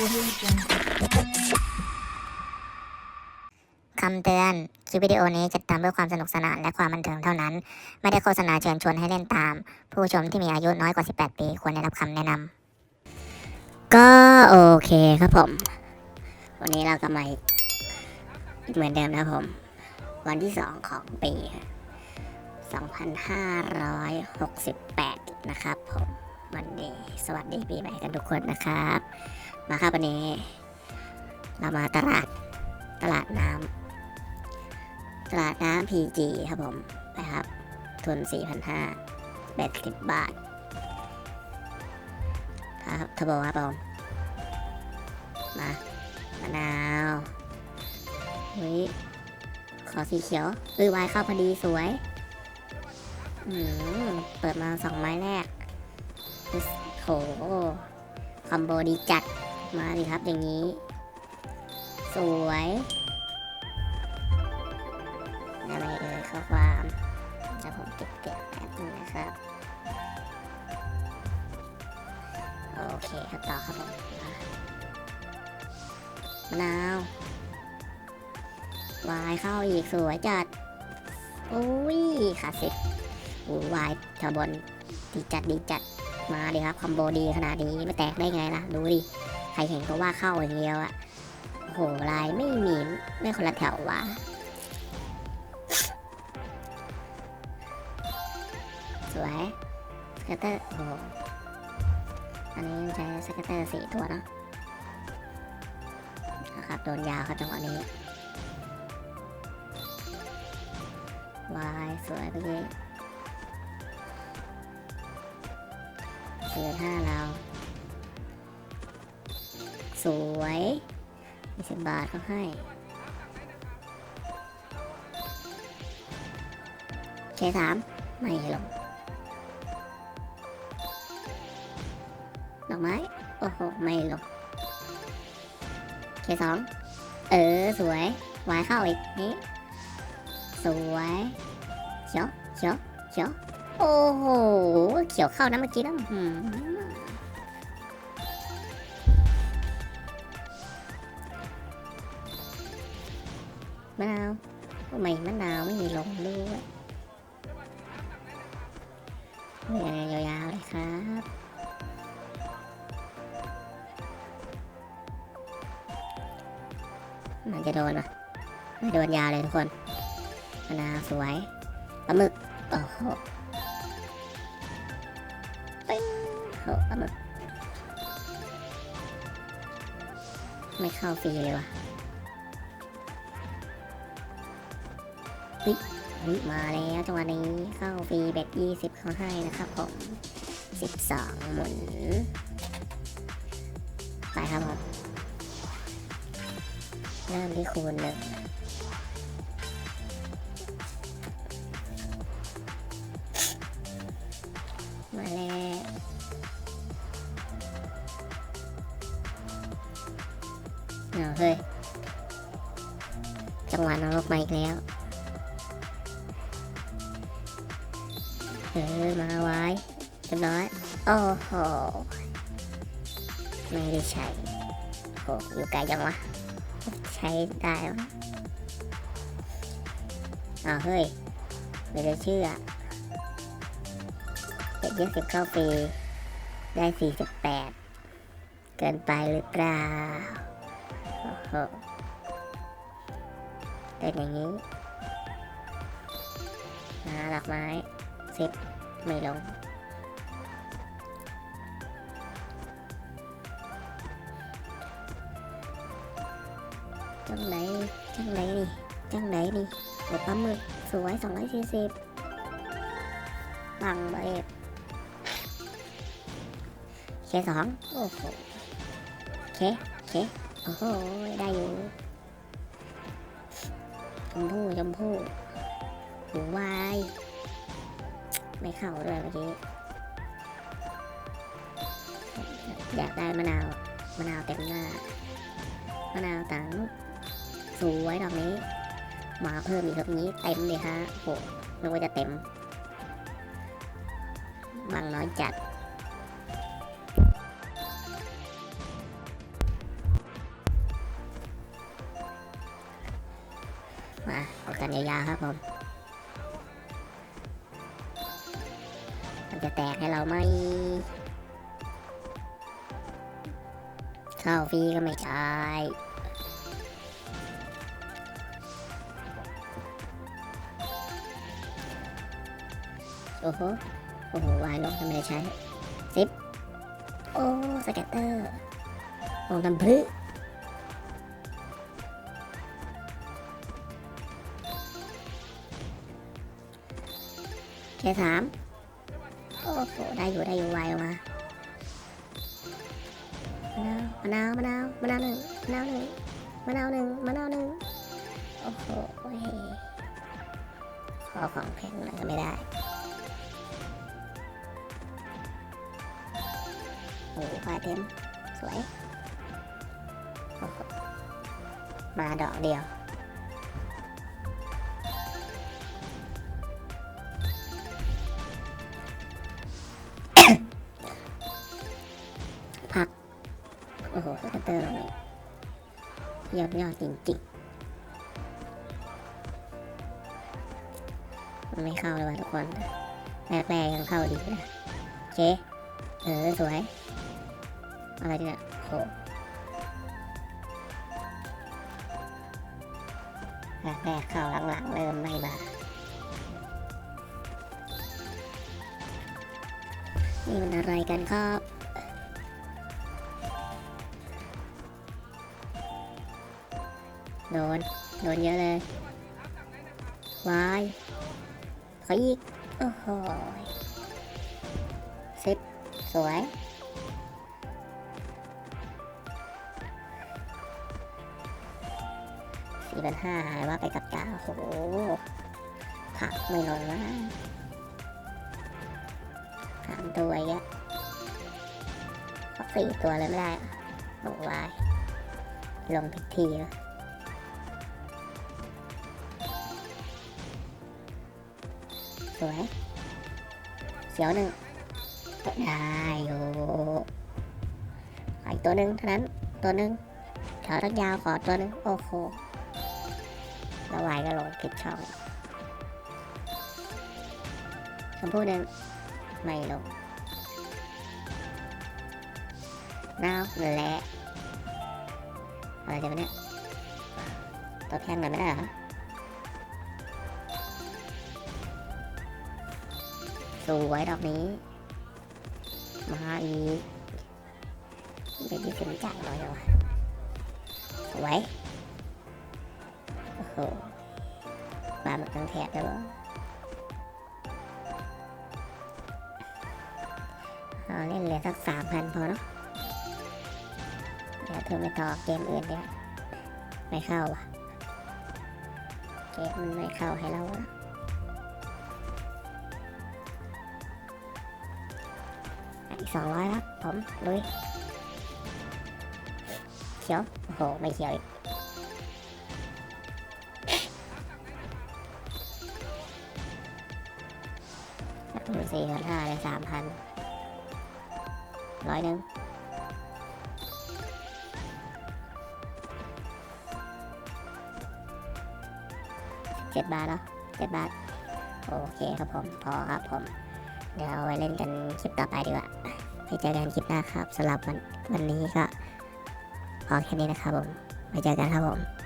คำเตือน คลิปวิดีโอนี้จัดทำเพื่อความสนุกสนานและความบันเทิงเท่านั้น ไม่ได้โฆษณาเชิญชวนให้เล่นตาม ผู้ชมที่มีอายุน้อยกว่า 18 ปี ควรได้รับคำแนะนำ ก็โอเคครับผม วันนี้เราก็มาอีกเหมือนเดิมนะครับผม วันที่2ของปี 2568 นะครับผมวันนี้สวัสดีปีใหม่กันทุกคนนะครับ มาครับวันนี้ เรามาตลาดตลาดน้ำตลาดน้ำ PG ครับผมไปครับ ทุน 4,500แบต10บาท ครับทบครับผมมามะนาวเฮ้ยขอสีเขียวเอ้ยวายเข้าพอดีสวยอืมเปิดมาสองไม้แรกโหคอมโบดีจัด มาดิครับอย่างนี้ สวยอะไรเอ่ยข้อความจะผมเก็บเก็บแป๊บนึงนะครับ โอเคครับต่อครับผมมะนาววายเข้าอีกสวยจัดโอ้ยขาดสิโอ้วายชาวบนดีจัดดีจัดมาดิครับคอมโบดีขนาดนี้ไม่แตกได้ไงล่ะ ดูดิ เห็นก็ว่าเข้าอย่างเดียวอะโหลายไม่มีไม่คนละแถววะสวยสเกตเตอร์โหอันนี้ใช้สเกตเตอร์สี่ตัวเนอะนะครับโดนยาวครับจังหวะนี้วายสวยไปเลยเสือห้าเรา สวยยี่สิบบาทเขาให้เคสามไม่ลงดอกไม้ โอ้โห ไม่ลงเคสองเออ สวยวายเข้าอีก นี่ สวยเขียวเขียวเขียวโอ้โห เขียวเข้านะเมื่อกี้นะ มะนาวทำไมมะนาวไม่มีลงด้วยเรียยาวๆเลยครับมันจะโดนปะไม่โดนยาเลยทุกคนมะนาวสวยปลาหมึกโอ้โหปิ้งโหปลาหมึกไม่เข้าฟรีเลยว่ะ วิวิมาแล้วจังหวะนี้เข้าฟรีเบ็ดยี่สิบเขาให้นะครับผมสิบสองหมุนไปครับผมเริ่มที่คูณหนึ่งมาแล้วเอาเฮ้ย จังหวะนรกมาอีกแล้ว เออมาไว้เรียบร้อย โอ้โห ไม่ได้ใช้โอ้อยู่ไกลจังวะ ใช้ได้วะอ้าวเฮ้ย ไม่ได้เชื่อเจ็ดยี่สิบเข้าฟรีได้สี่สิบแปดเกินไปหรือเปล่า โอ้โหเป็นอย่างนี้นะดอกไม้ สิบไม่ลง จังไหน จังไหนนี่ จังไหนนี่หัวปลาหมึกสวยสองร้อยสี่สิบปังเบฟเคสองโอ้โหเคเคโอ้โห ได้อยู่ชมพู่ชมพู่หูวาย ไม่เข้าด้วยเมื่อกี้ อยากได้มะนาว มะนาวเต็มหน้า มะนาวตังสวยดอกนี้ มาเพิ่มอีกครับนี้เต็มเลยฮะโหนึกว่าจะเต็ม บางน้อยจัดมาออกกันยาวๆครับผม จะแตกให้เราไหมเข้าฟรีก็ไม่ใช่โอ้โห โอ้โห วายลงทำไมได้ใช้สิบโอ้ สแกตเตอร์ลงทำพลึแค่สาม โอ้โห ได้อยู่ได้อยู่ไวออกมามะนาวมะนาวมะนาวมะนาวหนึ่งมะนาวหนึ่งมะนาวหนึ่งมะนาวหนึ่งโอ้โหขอของแพงหน่อยก็ไม่ได้โอ้โหปลาเต็มสวยโอ้โหมาดอกเดียว พัก โอ้โหสกัตเตอร์เราเนี่ยยอดยอดจริงๆมันไม่เข้าเลยว่ะทุกคนแรกๆยังเข้าดีนะโอเค เออ สวย อะไรเนี่ยโหแรกๆเข้าหลังๆ เริ่มไม่มานี่มันอะไรกันครับ โดน โดนเยอะเลยวายขออีก โอ้โหสิบสวย สี่พันห้าหายว่าไปกับตาโอ้โหผักไม่ลงนะสามตัวอีกอะสี่ตัวเลยไม่ได้อะโอ้วายลงผิดทีแล้ว สวย เสียวหนึ่งได้อยู่ขออีกตัวหนึ่งเท่านั้น ตัวหนึ่งขอทักยาวขอตัวหนึ่งโอ้โหแล้ววายก็ลงผิดช่องชมพู่หนึ่งไม่ลงนาวนั่นและอะไรจะมาเนี่ยตัวแพงหน่อยไม่ได้เหรอ วยดอกนี้ มาอีกเบบี้ฟินจ่ร้อยเลยวะสวยโอ้โหบาหมดทั้งแถบเลยวะเราเล่นเหลือสักสามพันพอเนาะเดี๋ยวเธอไปต่อเกมอื่นดีกว่าไม่เข้าว่ะ เกมมันไม่เข้าให้เราแล้ว 200แล้วผมลุยเขียวโอ้โหไม่เขียวอีกสี่พันห้าเลยสามพันร้อยหนึ่งเจ็ดบาทเหรอเจ็ดบาท โอเคครับผม พอครับผม เดี๋ยวเอาไว้เล่นกันคลิปต่อไปดีกว่า ไปเจอกันคลิปหน้าครับสำหรับวันวันนี้ก็พอแค่นี้นะครับผมไปเจอกันครับผม